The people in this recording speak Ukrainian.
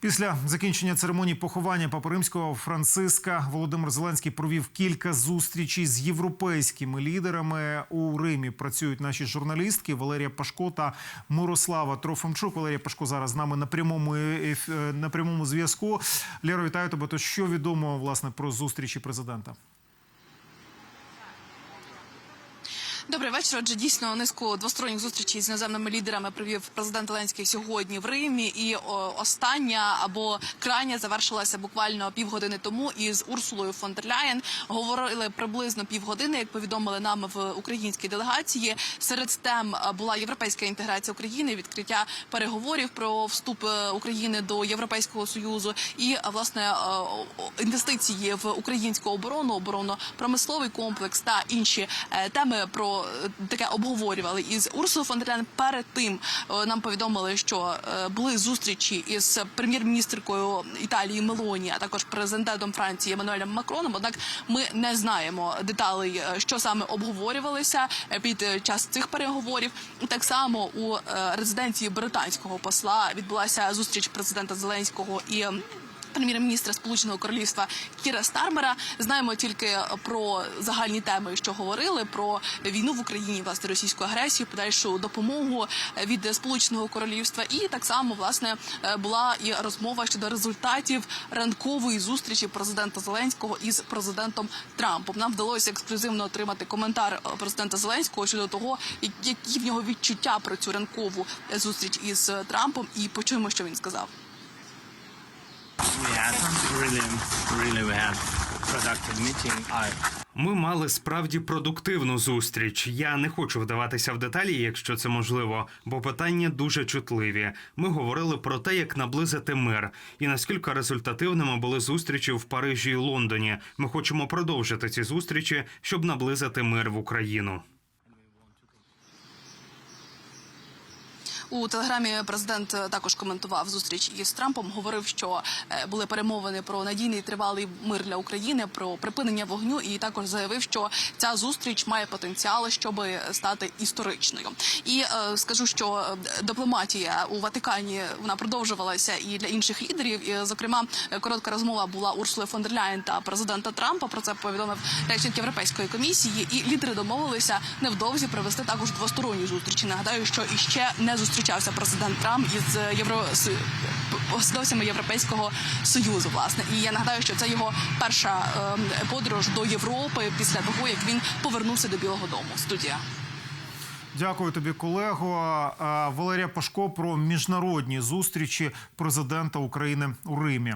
Після закінчення церемонії поховання Папи Римського Франциска Володимир Зеленський провів кілька зустрічей з європейськими лідерами у Римі. Працюють наші журналістки Валерія Пашко та Мирослава Трофомчук. Валерія Пашко зараз з нами на прямому е, на прямому зв'язку. Лєро, вітаю тебе. То що відомо власне про зустрічі президента? Добрий вечір. Отже, дійсно низку двосторонніх зустрічей з іноземними лідерами провів президент Зеленський сьогодні в Римі. І остання або крайня завершилася буквально півгодини тому. із Урсулою фон дер Ляєн говорили приблизно півгодини, як повідомили нам в українській делегації. Серед тем е, була європейська інтеграція України, відкриття переговорів про вступ е, України до Європейського союзу і е, власне інвестиції в українську оборону, оборонно-промисловий комплекс та інші теми про е, таке обговорювали із Урсулою фон дер. Перед тим е, нам повідомили, що е, були зустрічі із прем'єр-міністркою Італії Мелоні, а також президентом Франції Еммануелем Макроном. Однак ми не знаємо деталей, що саме обговорювалися під час цих переговорів. Так само у резиденції британського посла відбулася зустріч президента Зеленського і. Прем'єр-міністра Сполученого Королівства Кіра Стармера знаємо тільки про загальні теми, що говорили про війну в Україні, власне російську агресію, подальшу допомогу від Сполученого Королівства. І так само власне е, була і розмова щодо результатів ранкової зустрічі президента Зеленського із президентом Трампом. Нам вдалося ексклюзивно отримати коментар е, президента Зеленського щодо того, які в нього відчуття про цю ранкову е, зустріч із е, Трампом, і почуємо, що він сказав. Ми мали справді продуктивну зустріч. Я не хочу вдаватися в деталі, якщо це можливо, бо питання дуже чутливі. Ми говорили про те, як наблизити мир, і наскільки результативними були зустрічі в Парижі і Лондоні. Ми хочемо продовжити ці зустрічі, щоб наблизити мир в Україну. У телеграмі президент е, також коментував зустріч із Трампом. Говорив, що е, були перемовини про надійний тривалий мир для України, про припинення вогню, і також заявив, що ця зустріч має потенціал, щоб стати історичною. І е, скажу, що е, дипломатія у Ватикані вона продовжувалася і для інших лідерів. І, зокрема, коротка розмова була Урсули фон дер Ляєн та президента Трампа. Про це повідомив речник Європейської комісії. І лідери домовилися невдовзі провести також двосторонні зустрічі. Нагадаю, що іще не зустрічався президент Трамп із євро посадовцями Європейського союзу. Власне, і я нагадаю, що це його перша ем, подорож до Європи після того, як він повернувся до Білого Дому. Студія. Дякую тобі, колего. Валерія Пашко про міжнародні зустрічі президента України у Римі.